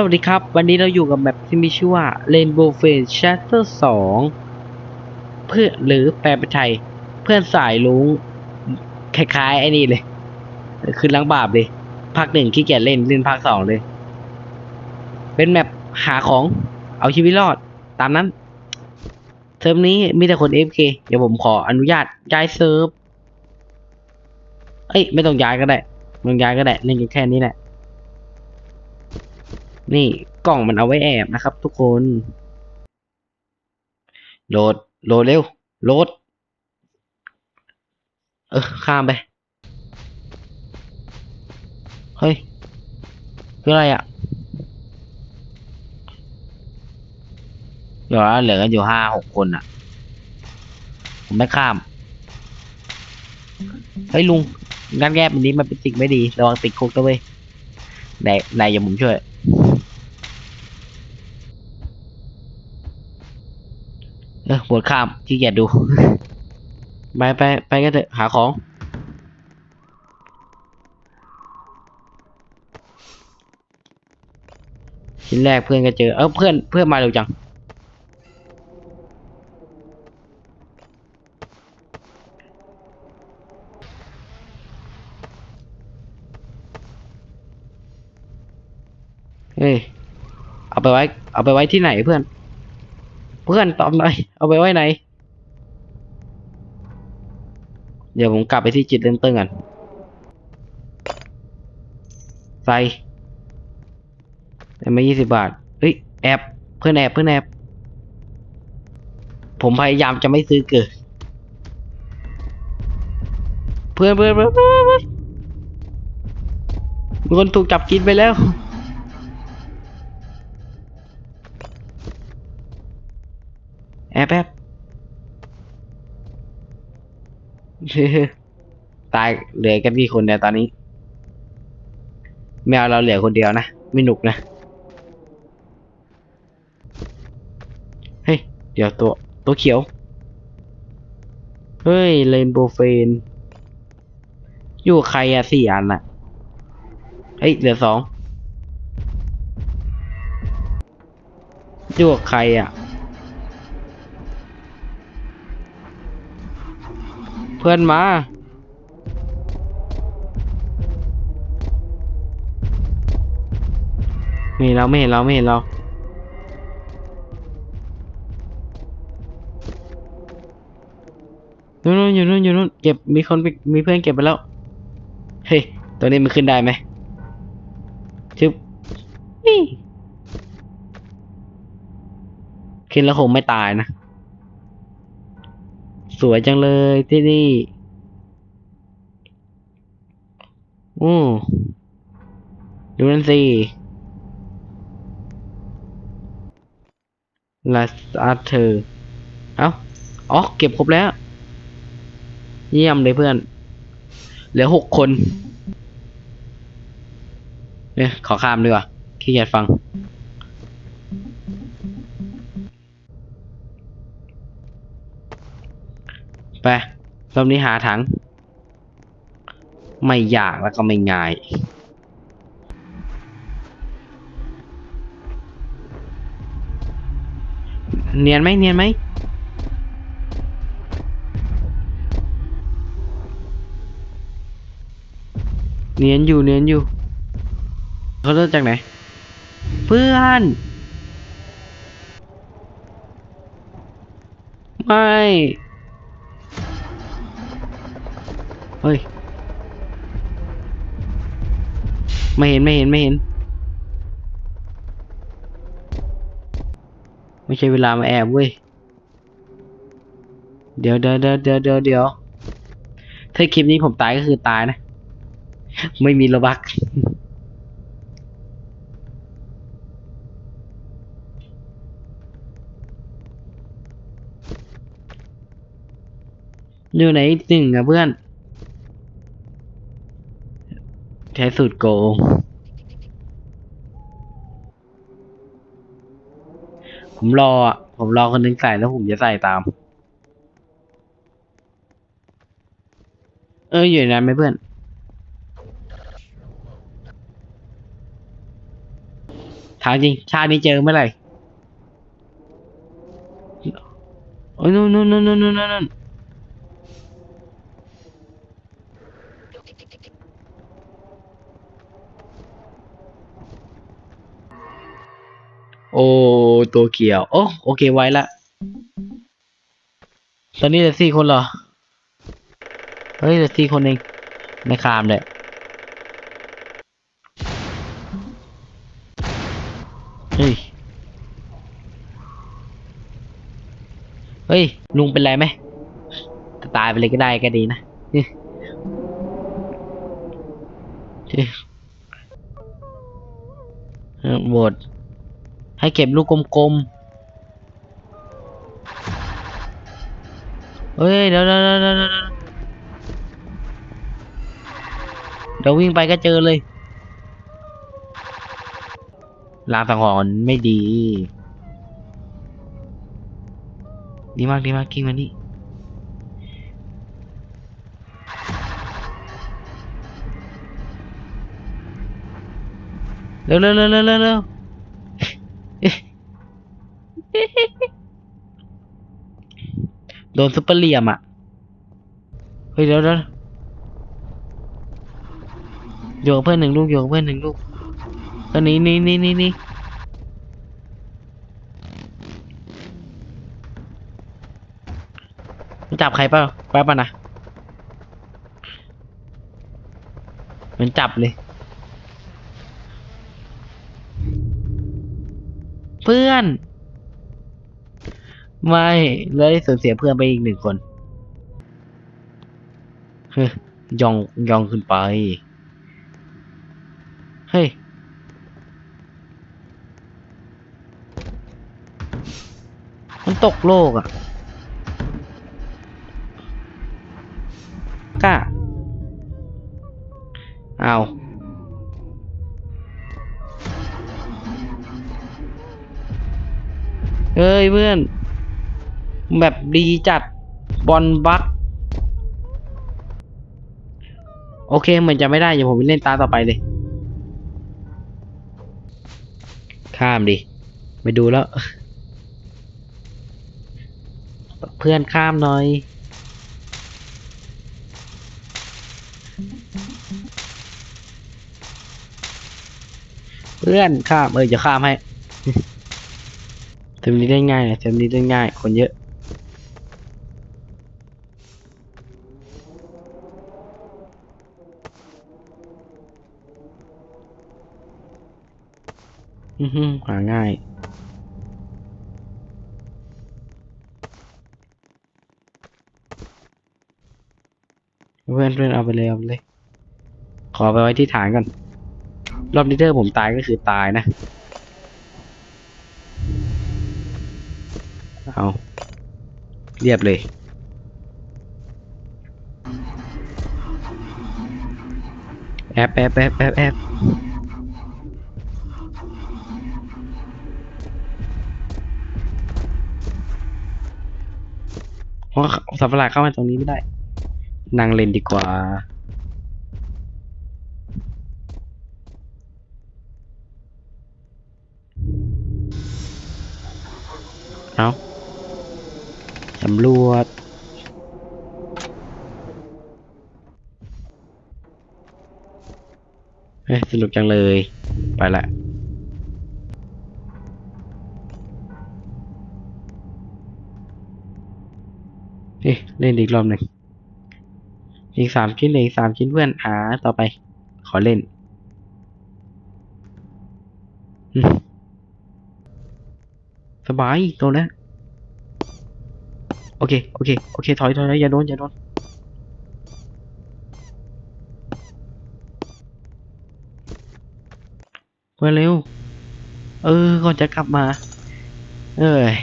สวัสดีครับ วันนี้เราอยู่กับแมปที่มีชื่อว่า Rainbow Face Chapter 2 เพื่อหรือแปลเป็นไทย เพื่อนสายลุงคล้ายๆ ไอ้นี่เลย คือล้างบาปเลยภาคหนึ่งขี้เกียจเล่นเล่นภาคสองเลย เป็นแมปหาของเอาชีวิตรอด ตามนั้นเทอมนี้มีแต่คน FK เดี๋ยวผมขออนุญาตย้ายเซิร์ฟ เอ้ย ไม่ต้องย้ายก็ได้ไม่ต้องย้ายก็ได้เล่นกันแค่นี้แหละ นี่กล่องมันเอาไว้แอบนะครับ ทุกคน โหลดโหลดเร็วโหลด เออข้ามไป เฮ้ย คืออะไรอะเดี๋ยวนเหลือกันอยู่ห้าหกคนอะ ผมไม่ข้าม เฮ้ยลุงงานแก้แบบนี้มันเป็นสิ่งไม่ดี ระวังติดคุกนะเว้ยไหนไหนอย่าผมช่วย เออปวดข้ามขี้เกียจดู ไปไปไปกันเถอะหาของ ชิ้นแรกเพื่อนก็เจอ เออเพื่อนเพื่อนมาเร็วจัง เฮ้ย เอาไปไว้ เอาไปไว้ที่ไหนเพื่อน เพื่อนตอบหน่อย เอาไปไว้ไหน เดี๋ยวผมกลับไปที่จุดเริ่มต้นก่อนใส่ไมายี่สิบบาท เฮ้ย แอบ เพื่อนแอบ เพื่อนแอบ ผมพยายามจะไม่ซื้อเกิด เพื่อนเพื่อนเพื่อนเพื่อนเพื่อนมีคนถูกจับกินไปแล้ว บแอบตายเหลือกันกี่คนเนี่ยตอนนี้ไม่เราเหลือคนเดียวนะ ไม่หนุกนะ เฮ้ย เดี๋ยวตัว ตัวเขียว เฮ้ยเรนโบว์เฟน อยู่ใครอะสี่อันอะเฮ้ย เหลือสองอยู่ใครอะ เพื่อนมา ไม่เห็นเราไม่เห็นเราไม่เห็นเรานู่นนู่นอยู่นู่นอยู่นู่นเก็บมีคนมีเพื่อนเก็บไปแล้ว เฮ้ยตัวนี้มันขึ้นได้ไหมชึบขึ้นแล้วคงไม่ตายนะ สวยจังเลยที่นี่อู้ดูนั่นสิลาสอาเธอร์เอ้าอ๋อเก็บครบแล้ว เยี่ยมเลยเพื่อน เหลือหกคนเนี่ยขอข้ามดีกว่าขี้เกียจฟัง ไปรอบนี้หาถัง ไม่ยากแล้วก็ไม่ง่ายเนียนไหมเนียนไหมเนียนอยู่เนียนอยู่เขาเริ่มจากไหน เพื่อน ไม่ ฮ้ย ไม่เห็นไม่เห็นไม่เห็น ไม่ใช่เวลามาแอบเว้ย เดี๋ยวเดี๋ยวเดี๋ยวเดี๋ยวเดี๋ยวเดี๋ยวถ้าคลิปนี้ผมตายก็คือตายนะ ไม่มีระบักอยู่ไหนหนึ่งอะเพื่อน ใช้สูตรโกงผมรอ ผมรอคนหนึงใส่แล้วผมจะใส่ตาม เอออยู่ในนั้นไหมเพื่อน ถามจริง ชาตินี้เจอเมื่อไหร่ โอ้ยนู่นนู่นนู่นนู่นนู่น โอ้ตัวเขียว โอ้โอเคไว้ละ ตอนนี้เหลือสี่คนเหรอ เฮ้ยเหลือสี่คนเองไม่ขามเลยเฮ้ย เฮ้ย ลุงเป็นไรไหมตายไปเลยก็ได้ก็ดีนะหวต ให้เก็บลูกกลมๆ เฮ้ยเดี๋ยวเดี๋ยวเดี๋ยวเดี๋ยวเดี๋ยวเดี๋ยววิ่งไปก็เจอเลยลางสังหรณ์ไม่ดี ดีมากดีมากกิ้งมานี่เร็วเร็วเร็วเร็วเร็ว โดนซุปเปอร์เหลี่ยมอะ เฮ้ยเดี๋ยวเดี๋ยวโยกเพื่อนหนึ่งลูกโยกเพื่อนหนึ่งลูกเออหนี่นี่นี่นี่นี่มันจับใครเปล่าแป๊บป่ะนะ มันจับเลย เพื่อน ไม่เลยสูญเสียเพื่อนไปอีกหนึ่งคนเฮ้ยยองยองขึ้นไป เฮ้ยมันตกโลกอะก้าเอาเฮ้ยเพื่อน แบบดีจัดบอลบักโอเคเหมือนจะไม่ได้เดี๋ยวผมไปเล่นตาต่อไปเลย ข้ามดิไม่ดูแล้ว เพื่อนข้ามหน่อย เพื่อนข้ามเออจะข้ามให้เทมนี้ได้ง่ายนะเทมนี้ได้ง่าย คนเยอะ หาง่ายเพื่อนเพื่อนเอาไปเลยเอาไปเลย ขอไปไว้ที่ฐานก่อน รอบนี้เดอผมตายก็คือตายนะ เอา เรียบเลย แอบแอบแอบแอบแอบ สัตว์ประหลาดเข้ามาตรงนี้ไม่ได้ นั่งเล่นดีกว่า เอาสำรวจเฮ้ยสนุกจังเลย ไปละ เล่นอีกรอบหนึ่ง อีกสามชิ้นเลยอีกสามชิ้นเพื่อนหาต่อไป ขอเล่น สบายโดนแล้วโอเค โอเค โอเค ถอยถอยอย่าโดน อย่าโดนเพื่อนเร็ว เออก่อนจะกลับมา เอ้ย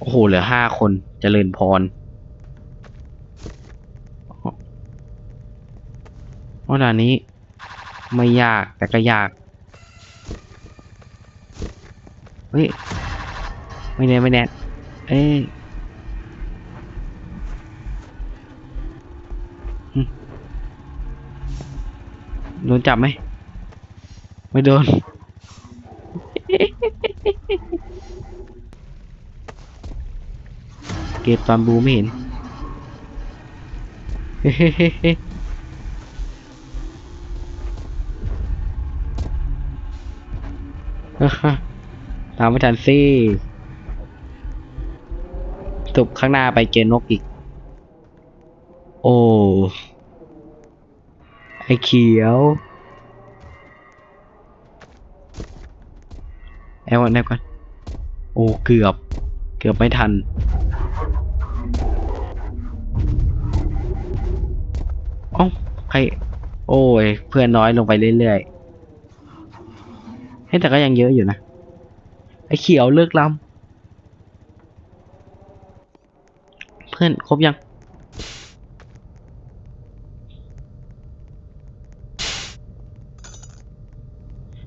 โอ้โห เหลือห้าคนจเจริญพรเพราะด่านนี้ ไม่ยากแต่ก็ยาก เฮ้ย ไม่แน่ไม่แน่เอ้ยโดนจับไหม ไม่โดน เก็บตอนบูไม่เห็นตามไม่ทันสิตุบข้างหน้าไปเจอนกอีก โอ้ ไอเขียว แอลวันแอลก่อน โอ้ เกือบ เกือบไม่ทัน ใครโอ้ย เพื่อนน้อยลงไปเรื่อยๆเฮ้แต่ก็ยังเยอะอยู่นะ ไอ้เขียวเลิกลำเพื่อนครบยัง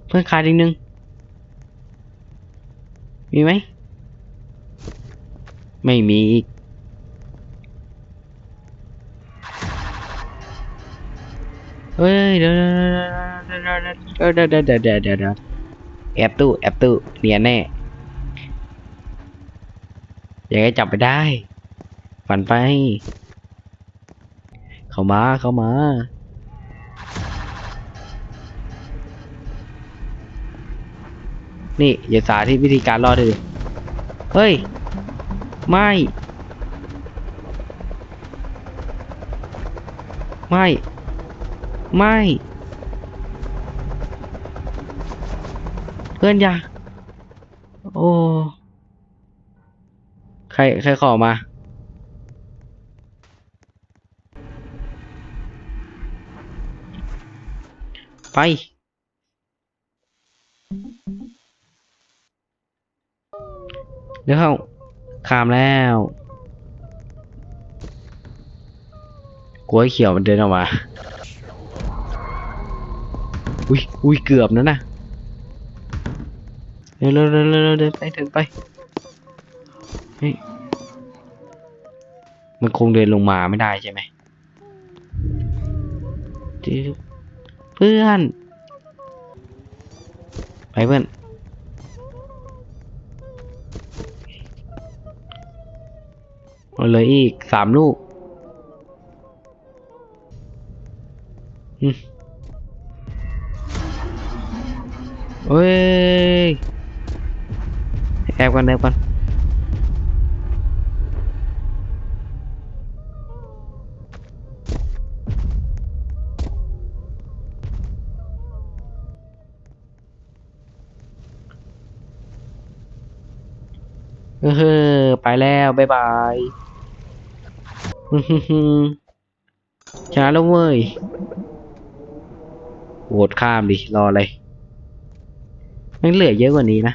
เพื่อนขาดอีกหนึ่งมีไหม ไม่มีอีก ฮ้ยเดี๋ยวเดี๋ยวเดี๋ยวเดี๋ยวเดี๋ยวเดี๋ยวเดี๋ยวแอบตู้แอบตู้เนียนแน่ยังไงจับไปได้ ฝันไป เข้ามาเข้ามานี่อย่าสาธิตวิธีการรอดเลยเฮ้ย ไม่ ไม่ ไม่ เพื่อนอยาโอ้ ใคร ใครขอมา ไป เดี๋ยวเขาขามแล้วกลัวไอ้เขียวมันเดินออกมา อุ้ยอุ้ยเกือบนะนะเร็วเร็วเร็วเร็วเดินไปเดินไปเฮ้ยมันคงเดินลงมาไม่ได้ใช่ไหมเพื่อน ไปเพื่อนเอาเลยอีกสามลูก อืม เฮ้ยแอบกันแอบกันเออไปแล้วบ๊ายบายชนะแล้วเว้ยโหวตข้ามดิ รออะไร มันเหลือเยอะกว่านี้นะ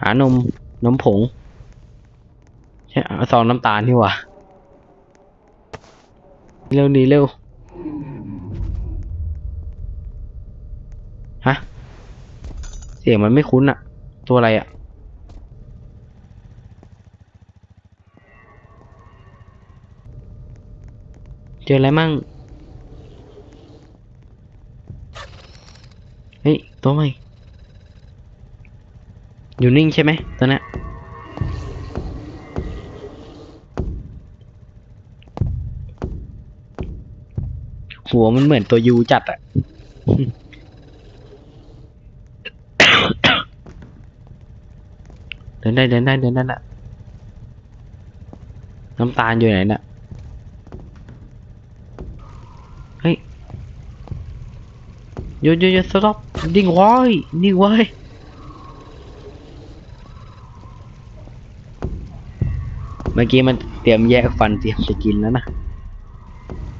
หานมนมผงใช่เอาซองน้ำตาลที่ว่าเร็วหนี้เร็ว ฮะ เสียงมันไม่คุ้นอะตัวอะไรอะเจออะไรมั่ง เฮ้ย ตัวใหม่ อยู่นิ่งใช่ไหมตัวเนี้หัวมันเหมือนตัวยูจัดอะเดินได้เดินได้เดินได้ละน้ำตาลอยู่ไหนน่ะ เฮ้ย หยุดหยุดหยุดสต็อปนิ่งไว้นิ่งไว้เมื่อกี้มันเตรียมแยกฟันเตรียมจะกินแล้วนะ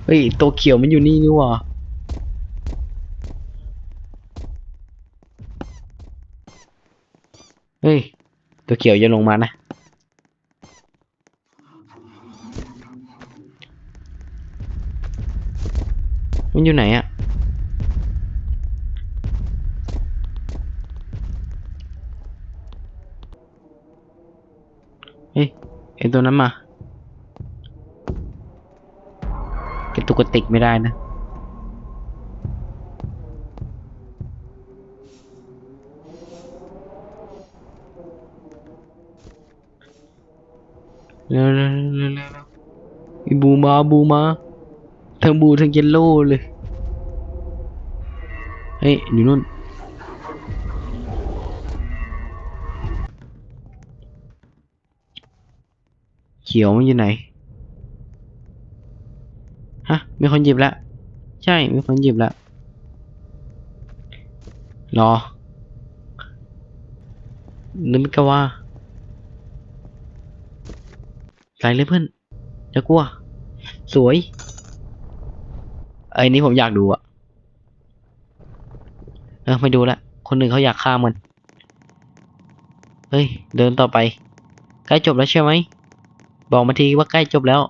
เฮ้ยตัวเขียวมันอยู่นี่นี่ว่าเฮ้ยตัวเขียวอย่าลงมานะมันอยู่ไหนอะ ตัวนั้นมาเก็บตุกติกไม่ได้นะเร็วเร็วเร็วเร็วบูมาบูมาทั้งบูทั้งเยลโล่เลย เฮ้ยอยู่นู่น เขียวมันอยู่ไหน ฮะ มีคนหยิบแล้ว ใช่ มีคนหยิบแล้ว รอนึกไม่กว่าใส่เลยเพื่อนจะกลัว สวย ไอ้นี่ผมอยากดูอะเออไม่ดูละ คนหนึ่งเขาอยากฆ่ามัน เฮ้ย เดินต่อไป ใกล้จบแล้วใช่ไหม บอกมาทีว่าใกล้จบแล้ว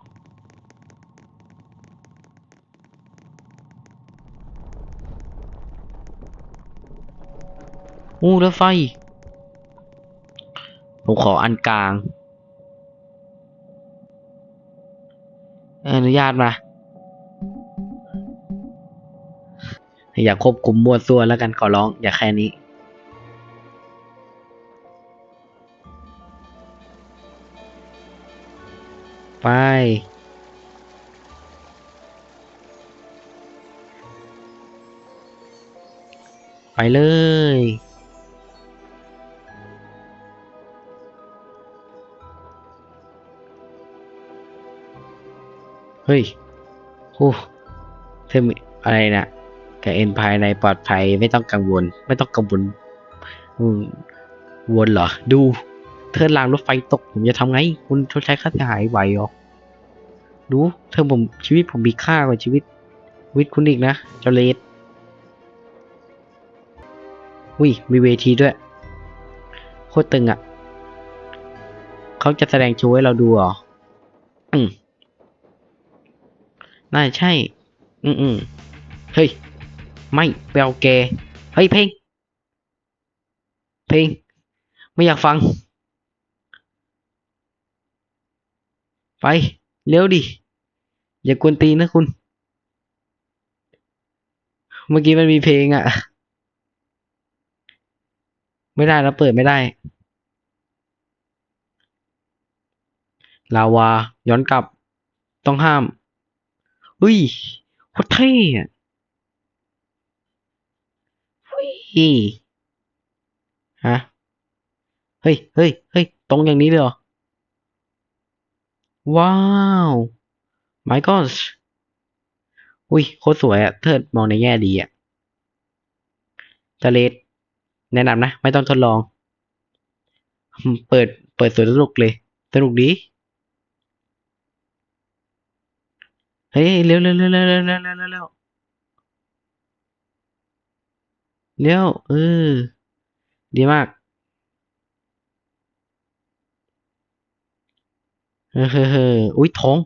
อู้รถไฟ ผมขออันกลาง อนุญาตมา อย่าควบคุมมั่วซั่วแล้วกันขอร้อง อย่าแค่นี้ ไป ไปเลย เฮ้ยโอ้เธอมีอะไรนะกับเอ็นภายในปลอดภัยไม่ต้องกังวล ไม่ต้องกังวลวนเหรอ ดู เธอรางรถไฟตก ผมจะทำไง คุณชดใช้ค่าเสียหายไหวหรอดูเธอผมชีวิตผมมีค่ากว่าชีวิตชีวิตคุณอีกนะเจ้าเลดอุ้ยมีเวทีด้วย โคตรตึงอะ่ะ เขาจะแสดงโชว์ให้เราดูเหรอ อืมน่าใช่ อืมอืมเฮ้ย ไม่ไปเอาแก เฮ้ยเพลง เพลง ไม่อยากฟัง ไป เร็วดิ อย่ากวนตีนนะคุณ เมื่อกี้มันมีเพลงอะ่ะ ไม่ได้แล้วเปิดไม่ได้ ลาวา ย้อนกลับ ต้องห้าม อุ้ยโคตรเท่อะอุ้ยฮะ เฮ้ย เฮ้ย เฮ้ย ตรงอย่างนี้เลยเหรอ ว้าว my gosh อุ้ยโคตรสวยอะเทิดมองในแง่ดีอะจะเลดแนะนำนะ ไม่ต้องทดลอง เปิดเปิดสวนสนุกเลย สนุกดี เฮ้ยเร็วเร็วเร็วเร็วเร็วเร็วเร็วเร็วเร็วเร็วเออดีมาก เฮ้อเฮ้อุ้ยท้อง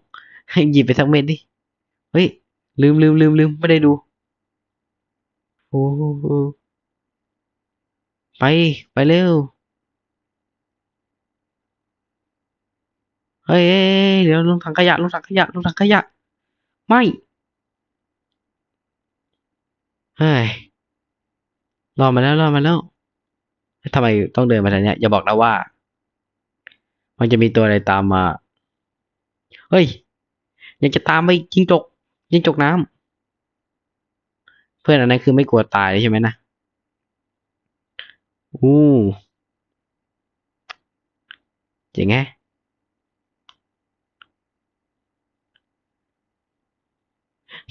หยิบไปสักเม็ดดิ เฮ้ย ลืมลืมลืมลืมไม่ได้ดู โอ้โหไป ไปเร็ว เฮ้ย เดี๋ยวลงถังขยะลงถังขยะลงถังขยะ ไม่ เฮ้ย รอมาแล้วรอมาแล้ว ทำไมต้องเดินมาทางเนี้ยอย่าบอกนะว่า มันจะมีตัวอะไรตามมา เฮ้ย อยังจะตามไปจิงจกจิงจกน้ำเพื่อนอันนั้นคือไม่กลัวตายใช่ไหมนะอู้เจ๋งไง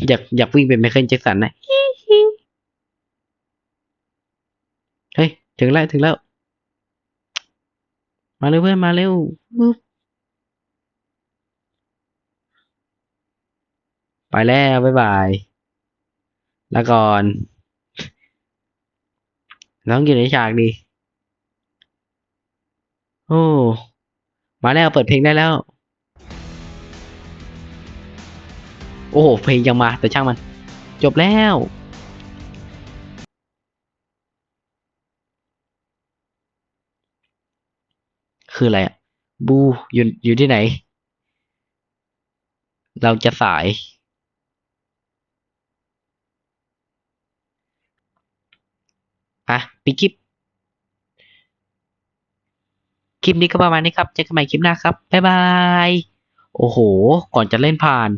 อยากอยากวิ่งเป็นไมเคิลแจ็คสันนะเฮ้ย ถึงแล้ว ถึงแล้ว มาเร็วเพื่อน มาเร็วปึ๊บ ไปแล้วบ๊ายบายลาก่อนน้องอยู่ในฉากดีโอ้มาแล้วเปิดเพลงได้แล้ว โอ้โหเพลงยังมาแต่ช่างมัน จบแล้วคืออะไรอะบูอยู่อยู่ที่ไหน เราจะสาย อะปิดคลิป คลิปนี้ก็ประมาณนี้ครับ เจอกันใหม่คลิปหน้าครับ บ๊ายบาย โอ้โห ก่อนจะเล่นผ่าน